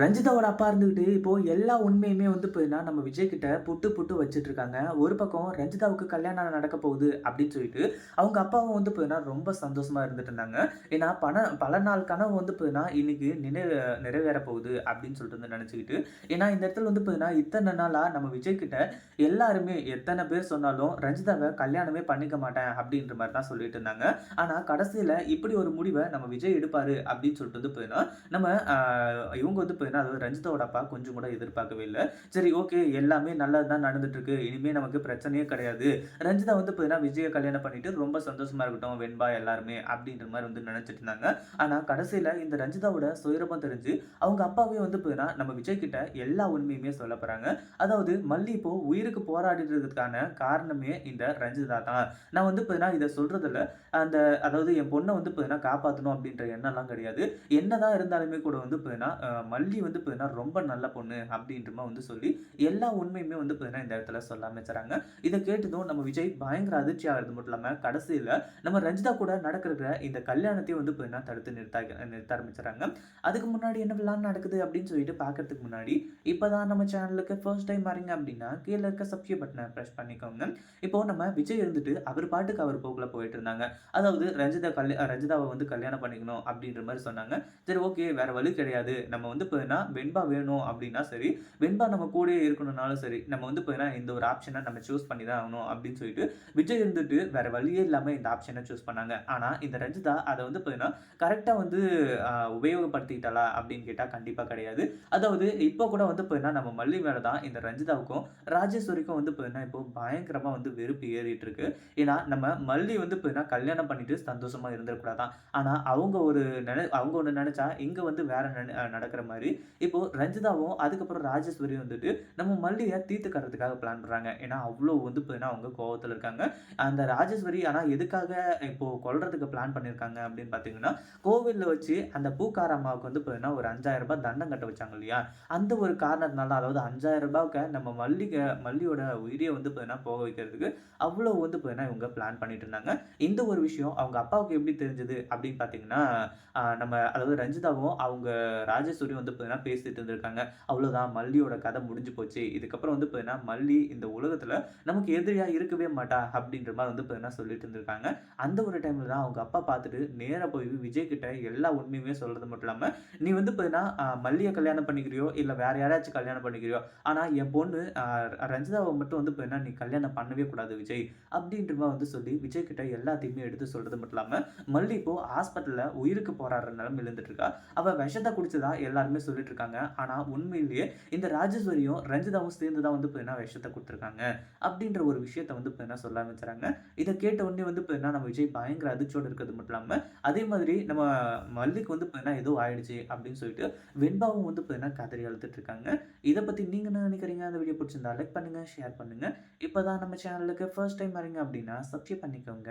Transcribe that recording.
ரஞ்சிதாவோட அப்பா இருந்துக்கிட்டு இப்போது எல்லா உண்மையுமே வந்து போயின்னா நம்ம விஜய்கிட்ட புட்டு புட்டு வச்சுட்டு இருக்காங்க. ஒரு பக்கம் ரஞ்சிதாவுக்கு கல்யாணம் நடக்க போகுது அப்படின்னு சொல்லிட்டு அவங்க அப்பாவும் வந்து போயின்னா ரொம்ப சந்தோஷமாக இருந்துட்டு இருந்தாங்க. ஏன்னா பண பல நாள் கனவு வந்து போயின்னா இன்னைக்கு நினைவு நிறைவேற போகுது அப்படின்னு சொல்லிட்டு வந்து நினச்சிக்கிட்டு ஏன்னா இந்த இடத்துல வந்து போயின்னா இத்தனை நாளாக நம்ம விஜய் கிட்ட எல்லாருமே எத்தனை பேர் சொன்னாலும் ரஞ்சிதாவை கல்யாணமே பண்ணிக்க மாட்டேன் அப்படின்ற மாதிரி தான் சொல்லிட்டு இருந்தாங்க. ஆனால் கடைசியில் இப்படி ஒரு முடிவை நம்ம விஜய் எடுப்பார் அப்படின்னு சொல்லிட்டு வந்து போயின்னா நம்ம இவங்க வந்து ஏன்னா அதாவது ரஞ்சித்தோட அப்பா கொஞ்சம் கூட எதிர்பார்க்கவே இல்லை. சரி ஓகே எல்லாமே நல்லது தான் நடந்துட்டு இருக்கு இனிமே நமக்கு பிரச்சனையே கிடையாது. ரஞ்சிதா வந்து பார்த்தீங்கன்னா விஜயை கல்யாணம் பண்ணிட்டு ரொம்ப சந்தோஷமா இருக்கட்டும் வெண்பா எல்லாருமே அப்படின்ற மாதிரி வந்து நினைச்சிட்டு இருந்தாங்க. ஆனா கடைசியில இந்த ரஞ்சிதாவோட சுயரபம் தெரிஞ்சு அவங்க அப்பாவே வந்து பார்த்தீங்கன்னா நம்ம விஜய் கிட்ட எல்லா உண்மையுமே சொல்ல போறாங்க. அதாவது மல்லி இப்போ உயிருக்கு போராடிட்டு காரணமே இந்த ரஞ்சிதா தான். நான் வந்து பார்த்தீங்கன்னா இதை சொல்றதுல அந்த அதாவது என் பொண்ணை வந்து பார்த்தீங்கன்னா காப்பாற்றணும் அப்படின்ற எண்ணம்லாம் கிடையாது. என்னதான் இருந்தாலுமே கூட வந்து பார்த்தீங்கன்னா மல்லி வந்து பார்த்தீங்கன்னா ரொம்ப நல்ல பொண்ணு அப்படின்றமா வந்து சொல்லி எல்லா உண்மையுமே வந்து பார்த்தீங்கன்னா இந்த இடத்துல சொல்ல ஆரம்பிச்சுறாங்க இதை கேட்டதும் நம்ம விஜய் பயங்கர அதிர்ச்சி ஆகிறது மட்டும் இல்லாமல் கடைசியில் நம்ம ரஞ்சிதா கூட நடக்கிற இந்த கல்யாணத்தையும் வந்து பார்த்தீங்கன்னா தடுத்து நிறுத்த நிறுத்த ஆரம்பிச்சுறாங்க அதுக்கு முன்னாடி என்ன விழா நடக்குது அப்படின்னு சொல்லிட்டு பார்க்கறதுக்கு முன்னாடி இப்போ தான் நம்ம சேனலுக்கு ஃபர்ஸ்ட் டைம் வரீங்க அப்படின்னா கீழே இருக்க சப்ஸ்கிரைப் பட்டனை ப்ரெஸ் பண்ணிக்கோங்க. இப்போ நம்ம விஜய் இருந்துட்டு அவர் பாட்டுக்கு அவர் போக்கில் போயிட்டு இருந்தாங்க. அதாவது ரஞ்சிதா கல்யா ரஞ்சிதாவை வந்து கல்யாணம் பண்ணிக்கணும் அப்படின்ற மாதிரி சொன்னாங்க. சரி ஓகே வேற வழி கிடையாது. நம்ம வந்து போயினா வெண்பா வேணும் அப்படின்னா சரி வெண்பா நம்ம கூடயே இருக்கணும்னாலும் சரி நம்ம வந்து பார்த்தீங்கன்னா இந்த ஒரு ஆப்ஷனை நம்ம சூஸ் பண்ணி தான் ஆகணும் அப்படின்னு சொல்லிட்டு விஜய் இருந்துட்டு வேற வழியே இல்லாமல் இந்த ஆப்ஷனை சூஸ் பண்ணாங்க. ஆனால் இந்த ரஞ்சிதா அதை வந்து பார்த்தீங்கன்னா கரெக்டாக வந்து உபயோகப்படுத்திக்கிட்டாளா அப்படின்னு கேட்டால் கண்டிப்பாக கிடையாது. அதாவது இப்போ கூட வந்து பார்த்தீங்கன்னா நம்ம மல்லி மேலே தான் இந்த ரஞ்சிதாவுக்கும் ராஜேஸ்வரிக்கும் வந்து பார்த்தீங்கன்னா இப்போ பயங்கரமாக வந்து வெறுப்பு ஏறிட்டு இருக்கு ஏன்னா நம்ம மல்லி வந்து பார்த்தீங்கன்னா கல்யாணம் பண்ணிட்டு சந்தோஷமாக இருந்திருக்கூடாதான். ஆனால் அவங்க ஒரு நினை அவங்க ஒன்று நினச்சா இங்கே வந்து வேற நடக்கிற மாதிரி இப்போ ரஞ்சிதாவும் அதுக்கப்புறம் ராஜேஸ்வரியும் வந்துட்டு நம்ம மல்லியை தீர்த்து கட்டுறதுக்காக பிளான் பண்ணுறாங்க ஏன்னா அவ்வளோ வந்து பார்த்தீங்கன்னா அவங்க கோவத்தில் இருக்காங்க. அந்த ராஜேஸ்வரி ஆனால் எதுக்காக இப்போ கொல்றதுக்கு பிளான் பண்ணியிருக்காங்க அப்படின்னு பார்த்தீங்கன்னா கோவிலில் வச்சு அந்த பூக்கார அம்மாவுக்கு வந்து பார்த்தீங்கன்னா ஒரு அஞ்சாயிரம் ரூபாய் தண்டம் கட்ட வச்சாங்க இல்லையா? அந்த ஒரு காரணத்தினால அதாவது அஞ்சாயிரம் ரூபாய்க்கு நம்ம மல்லிகை மல்லியோட உயிரியை வந்து பார்த்தீங்கன்னா போக வைக்கிறதுக்கு அவ்வளோ வந்து போயினா இவங்க பிளான் பண்ணிட்டு இருந்தாங்க. இந்த ஒரு விஷயம் அவங்க அப்பாவுக்கு எப்படி தெரிஞ்சது அப்படின்னு பார்த்தீங்கன்னா நம்ம அதாவது ரஞ்சிதாவும் அவங்க ராஜேஸ்வரியும் வந்து பார்த்தீங்கன்னா பேசிட்டு இருந்திருக்காங்க. அவ்வளோதான் மல்லியோட கதை முடிஞ்சு போச்சு. இதுக்கப்புறம் வந்து பார்த்தீங்கன்னா மல்லி இந்த உலகத்தில் நமக்கு எதிரியாக இருக்கவே மாட்டா அப்படின்ற மாதிரி வந்து பார்த்தீங்கன்னா சொல்லிட்டு இருந்திருக்காங்க. அந்த ஒரு டைமில் தான் அவங்க அப்பா பார்த்துட்டு நேராக போய் விஜய் கிட்ட எல்லா உண்மையுமே சொல்கிறது மட்டும் இல்லாமல் நீ வந்து பார்த்தீங்கன்னா மல்லியை கல்யாணம் பண்ணிக்கிறியோ? இல்லை வேற யாராச்சும் கல்யாணம் பண்ணிக்கிறியோ? ஆனால் என் பொண்ணு ரஞ்சிதாவை மட்டும் வந்து பார்த்தீங்கன்னா நீ கல்யாணம் பண்ணவே கூடாது விஜய் அப்படின்ற மாதிரி வந்து சொல்லி விஜய் கிட்ட எல்லாத்தையுமே எடுத்து சொல்றது மட்டும் இல்லாமல் மல்லி இப்போ ஹாஸ்பிட்டலில் உயிருக்கு போராடுற நிலம் இருந்துட்டு இருக்கா. அவள் விஷத்தை குடிச்சதா எல்லாருமே சொல்லிட்டு இருக்காங்க ஆனால் உண்மையிலேயே இந்த ராஜேஸ்வரியும் ரஞ்சிதாவும் சேர்ந்து தான் வந்து பார்த்தீங்கன்னா விஷயத்தை கொடுத்துருக்காங்க அப்படின்ற ஒரு விஷயத்த வந்து பார்த்தீங்கன்னா சொல்ல ஆரம்பிச்சுறாங்க இதை கேட்ட உடனே வந்து பார்த்தீங்கன்னா நம்ம விஜய் பயங்கர அதிர்ச்சியோடு இருக்கிறது மட்டும் இல்லாமல் அதே மாதிரி நம்ம மல்லிக்கு வந்து பார்த்தீங்கன்னா ஏதோ ஆயிடுச்சு அப்படின்னு சொல்லிட்டு வெண்பாவும் வந்து பார்த்தீங்கன்னா கதறி அழுத்துட்டு இருக்காங்க இதை பற்றி நீங்கள் என்ன நினைக்கிறீங்க? அந்த வீடியோ பிடிச்சிருந்தா லைக் பண்ணுங்கள் ஷேர் பண்ணுங்கள் இப்போ தான் நம்ம சேனலுக்கு ஃபர்ஸ்ட் டைம் வரீங்க அப்படின்னா சப்ஸ்கிரைப் பண்ணிக்கோங்க.